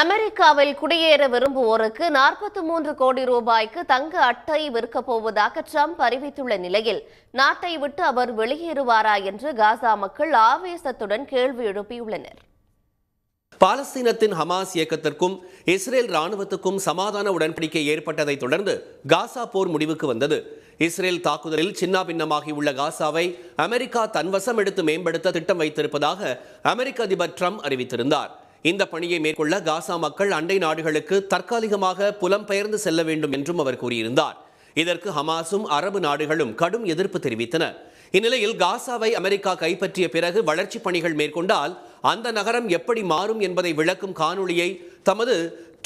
அமெரிக்காவில் குடியேற விரும்புவோருக்கு நாற்பத்தி மூன்று கோடி ரூபாய்க்கு தங்க அட்டை விற்கப் போவதாக ட்ரம்ப் அறிவித்துள்ள நிலையில் நாட்டை விட்டு அவர் வெளியேறுவாரா என்று காசா மக்கள் ஆவேசத்துடன் கேள்வி எழுப்பியுள்ளனர். பாலஸ்தீனத்தின் ஹமாஸ் இயக்கத்திற்கும் இஸ்ரேல் ராணுவத்துக்கும் சமாதான உடன்படிக்கை ஏற்பட்டதை தொடர்ந்து காசா போர் முடிவுக்கு வந்தது. இஸ்ரேல் தாக்குதலில் சின்னாபின்னமாகியுள்ள காசாவை அமெரிக்கா தன்வசம் எடுத்து மேம்படுத்த திட்டம் வைத்திருப்பதாக அமெரிக்க அதிபர் ட்ரம்ப் அறிவித்திருந்தார். இந்த பணியை மேற்கொள்ள காசா மக்கள் அண்டை நாடுகளுக்கு தற்காலிகமாக புலம்பெயர்ந்து செல்ல வேண்டும் என்றும் அவர் கூறியிருந்தார். இதற்கு ஹமாஸும் அரபு நாடுகளும் கடும் எதிர்ப்பு தெரிவித்தன. இந்நிலையில் காசாவை அமெரிக்கா கைப்பற்றிய பிறகு வளர்ச்சி பணிகள் மேற்கொண்டால் அந்த நகரம் எப்படி மாறும் என்பதை விளக்கும் காணொளியை தமது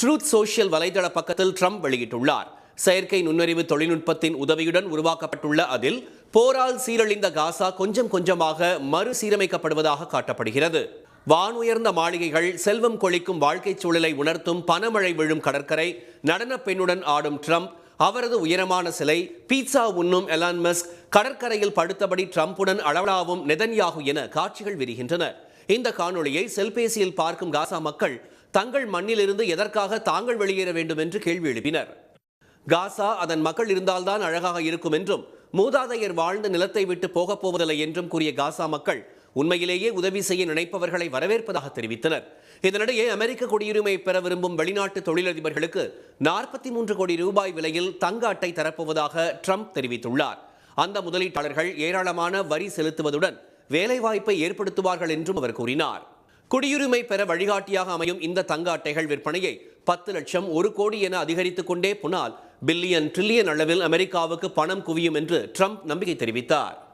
ட்ரூத் சோஷியல் வலைதள பக்கத்தில் ட்ரம்ப் வெளியிட்டுள்ளார். செயற்கை நுண்ணறிவு தொழில்நுட்பத்தின் உதவியுடன் உருவாக்கப்பட்டுள்ள அதில் போரால் சீரழிந்த காசா கொஞ்சம் கொஞ்சமாக மறுசீரமைக்கப்படுவதாக காட்டப்படுகிறது. வானுயர்ந்த மாளிகைகள் செல்வம் கொளிக்கும் வாழ்க்கைச் சூழலை உணர்த்தும் பனமழை விழும் கடற்கரை நடனப் பெண்ணுடன் ஆடும் ட்ரம்ப் அவரது உயரமான சிலை பீட்சா உண்ணும் எலான் மஸ்க் கடற்கரையில் படுத்தபடி ட்ரம்புடன் அளவலாவும் நெதன்யாகு என காட்சிகள் விரிகின்றன. இந்த காணொளியை செல்பேசியில் பார்க்கும் காசா மக்கள் தங்கள் மண்ணிலிருந்து எதற்காக தாங்கள் வெளியேற வேண்டும் என்று கேள்வி எழுப்பினர். காசா அதன் மக்கள் இருந்தால்தான் அழகாக இருக்கும் என்றும் மூதாதையர் வாழ்ந்த நிலத்தை விட்டு போகப் போவதில்லை என்றும் கூறிய காசா மக்கள் உண்மையிலேயே உதவி செய்ய நினைப்பவர்களை வரவேற்பதாக தெரிவித்தனர். இதனிடையே அமெரிக்க குடியுரிமை பெற விரும்பும் வெளிநாட்டு தொழிலதிபர்களுக்கு நாற்பத்தி மூன்று கோடி ரூபாய் விலையில் தங்க அட்டை தரப்போவதாக ட்ரம்ப் தெரிவித்துள்ளார். அந்த முதலீட்டாளர்கள் ஏராளமான வரி செலுத்துவதுடன் வேலைவாய்ப்பை ஏற்படுத்துவார்கள் என்றும் அவர் கூறினார். குடியுரிமை பெற வழிகாட்டியாக அமையும் இந்த தங்க அட்டைகள் விற்பனையை பத்து லட்சம் ஒரு கோடி என அதிகரித்துக் கொண்டே போனால் பில்லியன் ட்ரில்லியன் அளவில் அமெரிக்காவுக்கு பணம் குவியும் என்று ட்ரம்ப் நம்பிக்கை தெரிவித்தார்.